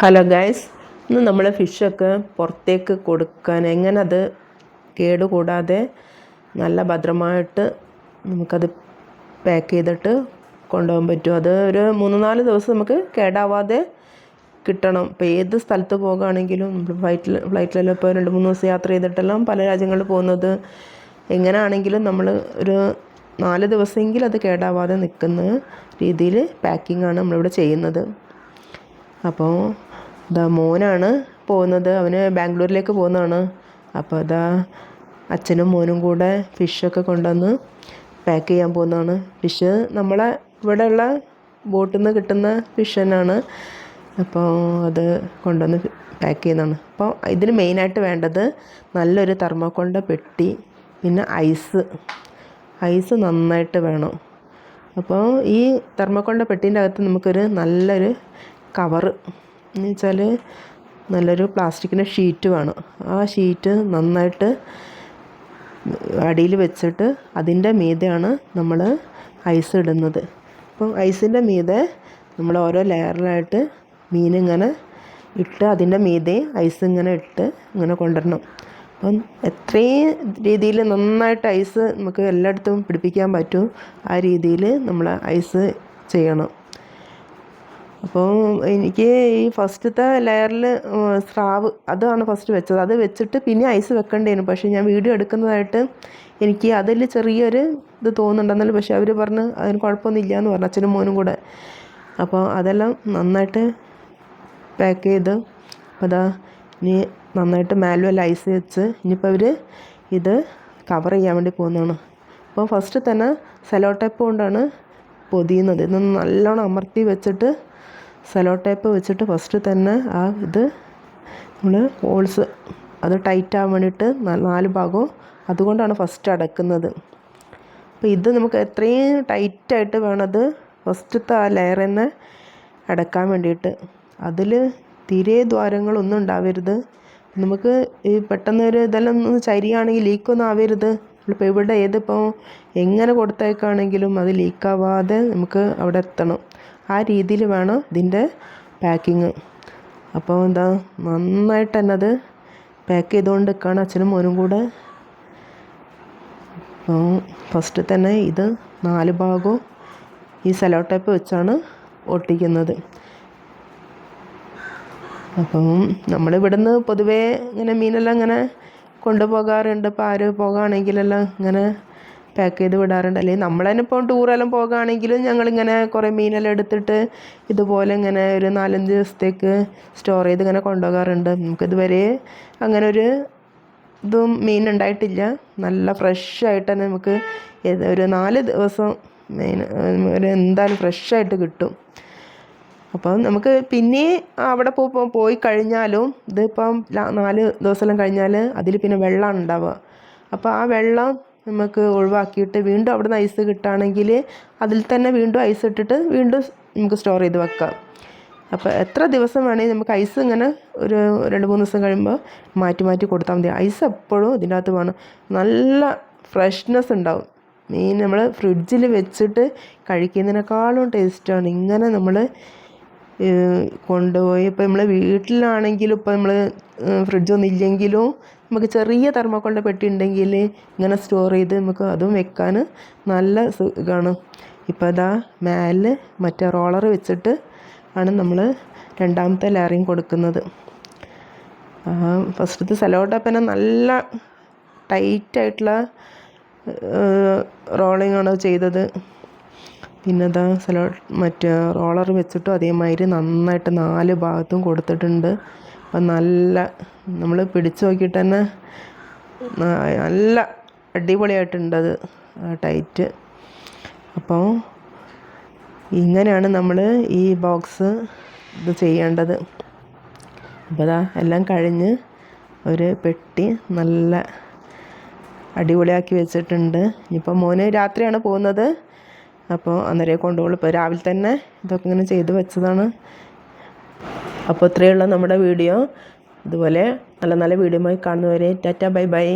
Hello guys ഇന്ന് നമ്മൾ ഫിഷൊക്കെ പുറത്തേക്ക് കൊടുക്കാൻ എങ്ങനെ അത് കേടുകൂടാതെ നല്ല ഭദ്രമായിട്ട് നമുക്കത് പാക്ക് ചെയ്തിട്ട് കൊണ്ടുപോകാൻ പറ്റും. അത് ഒരു മൂന്ന് നാല് ദിവസം നമുക്ക് കേടാവാതെ കിട്ടണം. ഇപ്പോൾ ഏത് സ്ഥലത്ത് പോകുകയാണെങ്കിലും നമ്മൾ ഫ്ലൈറ്റിൽ ഫ്ലൈറ്റിലെല്ലാം ഇപ്പോൾ രണ്ട് മൂന്ന് ദിവസം യാത്ര ചെയ്തിട്ടെല്ലാം പല രാജ്യങ്ങളിൽ പോകുന്നത്. എങ്ങനെയാണെങ്കിലും നമ്മൾ ഒരു നാല് ദിവസമെങ്കിലും അത് കേടാവാതെ നിൽക്കുന്ന രീതിയിൽ പാക്കിംഗ് ആണ് നമ്മളിവിടെ ചെയ്യുന്നത്. അപ്പോൾ ഇതാ മോനാണ് പോകുന്നത്. അവന് ബാംഗ്ലൂരിലേക്ക് പോകുന്നതാണ്. അപ്പോൾ അതാ അച്ഛനും മോനും കൂടെ ഫിഷൊക്കെ കൊണ്ടുവന്ന് പാക്ക് ചെയ്യാൻ പോകുന്നതാണ്. ഫിഷ് നമ്മളെ ഇവിടെയുള്ള ബോട്ടിൽ നിന്ന് കിട്ടുന്ന ഫിഷ് തന്നെയാണ്. അപ്പോൾ അത് കൊണ്ടുവന്ന് പാക്ക് ചെയ്യുന്നതാണ്. അപ്പോൾ ഇതിന് മെയിനായിട്ട് വേണ്ടത് നല്ലൊരു തെർമോക്കോളിന്റെ പെട്ടി പിന്നെ ഐസ് ഐസ് നന്നായിട്ട് വേണം. അപ്പോൾ ഈ തെർമോക്കോളിന്റെ പെട്ടീന്റെ അകത്ത് നമുക്കൊരു നല്ലൊരു കവറ് എന്ന് വെച്ചാൽ നല്ലൊരു പ്ലാസ്റ്റിക്കിന്റെ ഷീറ്റ് വേണം. ആ ഷീറ്റ് നന്നായിട്ട് അടിയിൽ വെച്ചിട്ട് അതിന്റെ മീതെയാണ് നമ്മൾ ഐസ് ഇടുന്നത്. അപ്പം ഐസിന്റെ മീതെ നമ്മൾ ഓരോ ലെയറിലായിട്ട് മീനിങ്ങനെ ഇട്ട് അതിന്റെ മീതെ ഐസ് ഇങ്ങനെ ഇട്ട് ഇങ്ങനെ കൊണ്ടുവരണം. അപ്പം എത്രയും രീതിയിൽ നന്നായിട്ട് ഐസ് നമുക്ക് എല്ലായിടത്തും പിടിപ്പിക്കാൻ പറ്റും. ആ രീതിയിൽ നമ്മൾ ഐസ് ചെയ്യണം. അപ്പോൾ എനിക്ക് ഈ ഫസ്റ്റത്തെ ലെയറിൽ സ്രാവ് അതാണ് ഫസ്റ്റ് വെച്ചത്. അത് വെച്ചിട്ട് പിന്നെ ഐസ് വെക്കേണ്ടതാണ് പക്ഷേ ഞാൻ വീഡിയോ എടുക്കുന്നതായിട്ട് എനിക്ക് അതിൽ ചെറിയൊരു ഇത് തോന്നുന്നുണ്ടെന്നാലും പക്ഷേ അവർ പറഞ്ഞ് അതിന് കുഴപ്പമൊന്നുമില്ല എന്ന് പറഞ്ഞു അച്ഛനും മോനും കൂടെ. അപ്പോൾ അതെല്ലാം നന്നായിട്ട് പാക്ക് ചെയ്ത് അപ്പോൾ അതാ ഇനി നന്നായിട്ട് മാനുവൽ ഐസ് വെച്ച് ഇനിയിപ്പോൾ അവർ ഇത് കവർ ചെയ്യാൻ വേണ്ടി പോകുന്നതാണ്. അപ്പോൾ ഫസ്റ്റ് തന്നെ സെലോ ടൈപ്പ് കൊണ്ടാണ് പൊതിയുന്നത്. ഇതൊന്ന് നല്ലോണം അമർത്തി വെച്ചിട്ട് സെലോ ടേപ്പ് വെച്ചിട്ട് ഫസ്റ്റ് തന്നെ ആ ഇത് നമ്മൾ ഹോൾസ് അത് ടൈറ്റ് ആവാൻ വേണ്ടിയിട്ട് നാല് ഭാഗവും അതുകൊണ്ടാണ് ഫസ്റ്റ് അടക്കുന്നത്. അപ്പോൾ ഇത് നമുക്ക് എത്രയും ടൈറ്റായിട്ട് വേണത് ഫസ്റ്റത്തെ ആ ലെയർ തന്നെ അടക്കാൻ വേണ്ടിയിട്ട്. അതിൽ തീരെ ദ്വാരങ്ങളൊന്നും ഉണ്ടാവരുത്. നമുക്ക് ഈ പെട്ടെന്ന് ഒരു ഇതെല്ലാം ഒന്ന് ചരിയാണെങ്കിൽ ലീക്കൊന്നും ആവരുത്. ഇപ്പോൾ ഇവിടെ ഏതിപ്പോൾ എങ്ങനെ കൊടുത്തേക്കാണെങ്കിലും അത് ലീക്കാവാതെ നമുക്ക് അവിടെ എത്തണം. ആ രീതിയിൽ വേണം ഇതിന്റെ പാക്കിങ്. അപ്പോൾ എന്താ നന്നായിട്ട് തന്നെ അത് പാക്ക് ചെയ്തുകൊണ്ട് നിൽക്കുകയാണ് അച്ഛനും മോനും കൂടെ. അപ്പോൾ ഫസ്റ്റ് തന്നെ ഇത് നാല് ഭാഗവും ഈ സെലോ ടേപ്പ് വെച്ചാണ് ഒട്ടിക്കുന്നത്. അപ്പം നമ്മളിവിടുന്ന് പൊതുവേ ഇങ്ങനെ മീനെല്ലാം ഇങ്ങനെ കൊണ്ടുപോകാറുണ്ട്. ഇപ്പോൾ ആര് പോകുകയാണെങ്കിലെല്ലാം ഇങ്ങനെ പാക്ക് ചെയ്ത് വിടാറുണ്ട്. അല്ലെങ്കിൽ നമ്മൾ തന്നെ ഇപ്പോൾ ടൂറെല്ലാം പോകുകയാണെങ്കിലും ഞങ്ങളിങ്ങനെ കുറേ മീനെല്ലാം എടുത്തിട്ട് ഇതുപോലെ ഇങ്ങനെ ഒരു നാലഞ്ച് ദിവസത്തേക്ക് സ്റ്റോർ ചെയ്ത് ഇങ്ങനെ കൊണ്ടുപോകാറുണ്ട്. നമുക്കിതുവരെ അങ്ങനെ ഒരു ഇതും മീൻ ഉണ്ടായിട്ടില്ല. നല്ല ഫ്രഷ് ആയിട്ട് തന്നെ നമുക്ക് ഒരു നാല് ദിവസം മീൻ ഒരു എന്തായാലും ഫ്രഷായിട്ട് കിട്ടും. അപ്പം നമുക്ക് പിന്നെ അവിടെ പോ പോയി കഴിഞ്ഞാലും ഇതിപ്പം നാല് ദിവസമെല്ലാം കഴിഞ്ഞാൽ അതിൽ പിന്നെ വെള്ളമാണ് ഉണ്ടാവുക. അപ്പോൾ ആ വെള്ളം നമുക്ക് ഒഴിവാക്കിയിട്ട് വീണ്ടും അവിടെ നിന്ന് ഐസ് കിട്ടുകയാണെങ്കിൽ അതിൽ തന്നെ വീണ്ടും ഐസ് ഇട്ടിട്ട് വീണ്ടും നമുക്ക് സ്റ്റോർ ചെയ്ത് വെക്കാം. അപ്പോൾ എത്ര ദിവസം വേണമെങ്കിൽ നമുക്ക് ഐസ് ഇങ്ങനെ ഒരു രണ്ട് മൂന്ന് ദിവസം കഴിയുമ്പോൾ മാറ്റി മാറ്റി കൊടുത്താൽ മതി. ഐസ് എപ്പോഴും ഇതിന്റെ അകത്ത് വേണം. നല്ല ഫ്രഷ്നെസ് ഉണ്ടാവും. മീൻ നമ്മൾ ഫ്രിഡ്ജിൽ വെച്ചിട്ട് കഴിക്കുന്നതിനേക്കാളും ടേസ്റ്റാണ് ഇങ്ങനെ നമ്മൾ കൊണ്ടുപോയി. ഇപ്പോൾ നമ്മൾ വീട്ടിലാണെങ്കിലും ഇപ്പോൾ നമ്മൾ ഫ്രിഡ്ജൊന്നും ഇല്ലെങ്കിലും നമുക്ക് ചെറിയ തെർമോക്കോളിന്റെ പെട്ടി ഉണ്ടെങ്കിൽ ഇങ്ങനെ സ്റ്റോർ ചെയ്ത് നമുക്ക് അതും വെക്കാൻ നല്ല സുഖമാണ് ഇപ്പോൾ അതാ മേലെ മറ്റേ റോളർ വെച്ചിട്ട് ആണ് നമ്മൾ രണ്ടാമത്തെ ലെയറിങ് കൊടുക്കുന്നത്. ഫസ്റ്റത്തെ സെലോട്ടപ്പനെ നല്ല ടൈറ്റായിട്ടുള്ള ആണ് ചെയ്തത്. പിന്നെ അതാ സെലോ മറ്റേ റോളർ വെച്ചിട്ടും അതേമാതിരി നന്നായിട്ട് നാല് ഭാഗത്തും കൊടുത്തിട്ടുണ്ട്. അപ്പം നല്ല നമ്മൾ പിടിച്ചു നോക്കിയിട്ട് തന്നെ നല്ല അടിപൊളിയായിട്ടുണ്ടത് ടൈറ്റ്. അപ്പോൾ ഇങ്ങനെയാണ് നമ്മൾ ഈ ബോക്സ് ഇത് ചെയ്യേണ്ടത്. അപ്പോൾ അതാ എല്ലാം കഴിഞ്ഞ് ഒരു പെട്ടി നല്ല അടിപൊളിയാക്കി വെച്ചിട്ടുണ്ട്. ഇനിയിപ്പോൾ മോന് രാത്രിയാണ് പോകുന്നത്. അപ്പോൾ അന്നേരം കൊണ്ടുപോകുള്ളൂ. ഇപ്പോൾ രാവിലെ തന്നെ ഇതൊക്കെ ഇങ്ങനെ ചെയ്ത് വെച്ചതാണ്. അപ്പോൾ ഇത്രയുള്ള നമ്മുടെ വീഡിയോ. ഇതുപോലെ നല്ല നല്ല വീഡിയോയുമായി കാണുന്നവരെ ടാറ്റ ബൈ ബൈ.